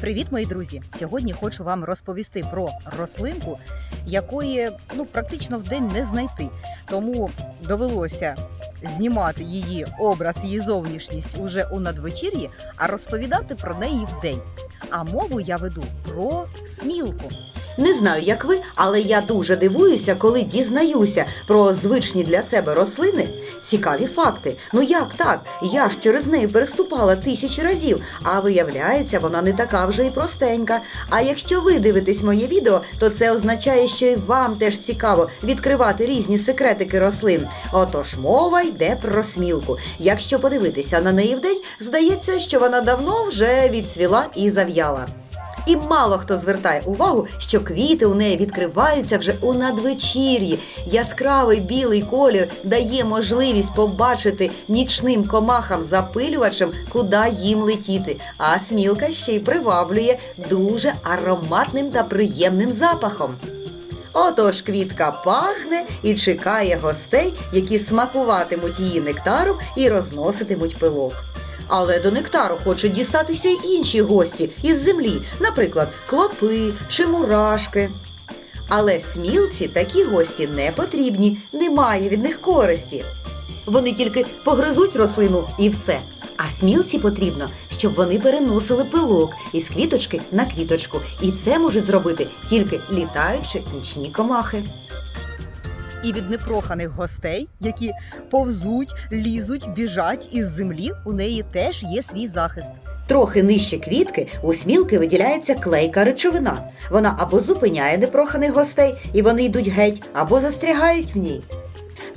Привіт, мої друзі! Сьогодні хочу вам розповісти про рослинку, якої ну практично в день не знайти. Тому довелося знімати її образ, її зовнішність уже у надвечір'ї, а розповідати про неї в день. А мову я веду про смілку. Не знаю, як ви, але я дуже дивуюся, коли дізнаюся про звичні для себе рослини. Цікаві факти. Ну як так? Я ж через неї переступала тисячі разів, а виявляється, вона не така вже й простенька. А якщо ви дивитесь моє відео, то це означає, що і вам теж цікаво відкривати різні секретики рослин. Отож, мова йде про смілку. Якщо подивитися на неї вдень, здається, що вона давно вже відцвіла і зав'яла. І мало хто звертає увагу, що квіти у неї відкриваються вже у надвечір'ї. Яскравий білий колір дає можливість побачити нічним комахам-запилювачем, куди їм летіти. А смілка ще й приваблює дуже ароматним та приємним запахом. Отож квітка пахне і чекає гостей, які смакуватимуть її нектаром і розноситимуть пилок. Але до нектару хочуть дістатися й інші гості із землі, наприклад, клопи чи мурашки. Але смілці такі гості не потрібні, немає від них користі. Вони тільки погризуть рослину і все. А смілці потрібно, щоб вони переносили пилок із квіточки на квіточку. І це можуть зробити тільки літаючі нічні комахи. І від непроханих гостей, які повзуть, лізуть, біжать із землі, у неї теж є свій захист. Трохи нижче квітки у смілки виділяється клейка речовина. Вона або зупиняє непроханих гостей, і вони йдуть геть, або застрягають в ній.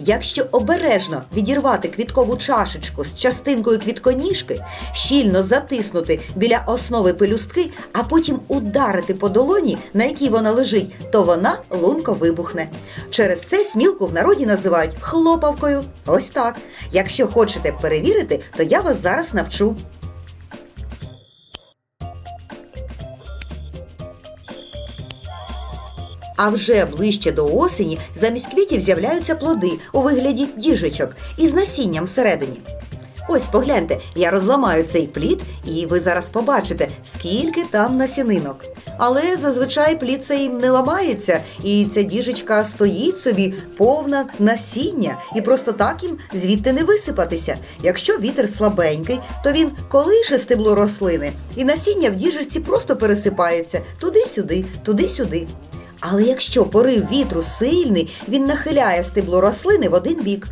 Якщо обережно відірвати квіткову чашечку з частинкою квітконіжки, щільно затиснути біля основи пелюстки, а потім ударити по долоні, на якій вона лежить, то вона лунко вибухне. Через це смілку в народі називають хлопавкою. Ось так. Якщо хочете перевірити, то я вас зараз навчу. А вже ближче до осені замість квітів з'являються плоди у вигляді діжечок із насінням всередині. Ось погляньте, я розламаю цей плід, і ви зараз побачите, скільки там насінинок. Але зазвичай плід цей не ламається, і ця діжечка стоїть собі повна насіння, і просто так їм звідти не висипатися. Якщо вітер слабенький, то він колише стебло рослини, і насіння в діжечці просто пересипається туди-сюди, туди-сюди. Але якщо порив вітру сильний, він нахиляє стебло рослини в один бік.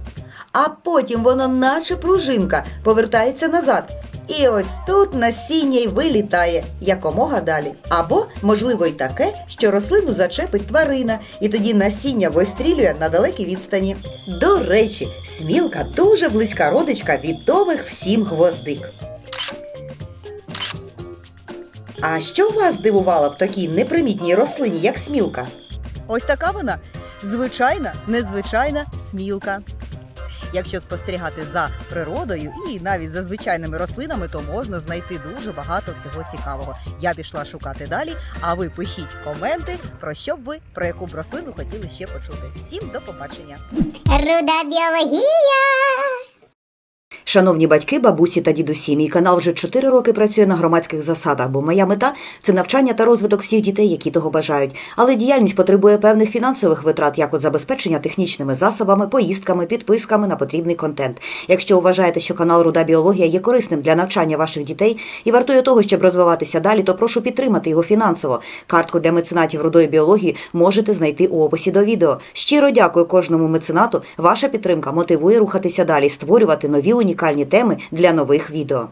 А потім воно, наче пружинка, повертається назад. І ось тут насіння й вилітає якомога далі. Або, можливо, й таке, що рослину зачепить тварина, і тоді насіння вистрілює на далекій відстані. До речі, смілка дуже близька родичка відомих всім гвоздик. А що вас здивувало в такій непримітній рослині, як смілка? Ось така вона звичайна, незвичайна смілка. Якщо спостерігати за природою і навіть за звичайними рослинами, то можна знайти дуже багато всього цікавого. Я пішла шукати далі, а ви пишіть коменти, про що б ви, про яку б рослину хотіли ще почути. Всім до побачення! Руда біологія. Шановні батьки, бабусі та дідусі, мій канал вже 4 роки працює на громадських засадах, бо моя мета це навчання та розвиток всіх дітей, які того бажають. Але діяльність потребує певних фінансових витрат, як от забезпечення технічними засобами, поїздками, підписками на потрібний контент. Якщо вважаєте, що канал Руда Біологія є корисним для навчання ваших дітей і вартує того, щоб розвиватися далі, то прошу підтримати його фінансово. Картку для меценатів рудої біології можете знайти у описі до відео. Щиро дякую кожному меценату. Ваша підтримка мотивує рухатися далі, створювати нові унікальні теми для нових відео.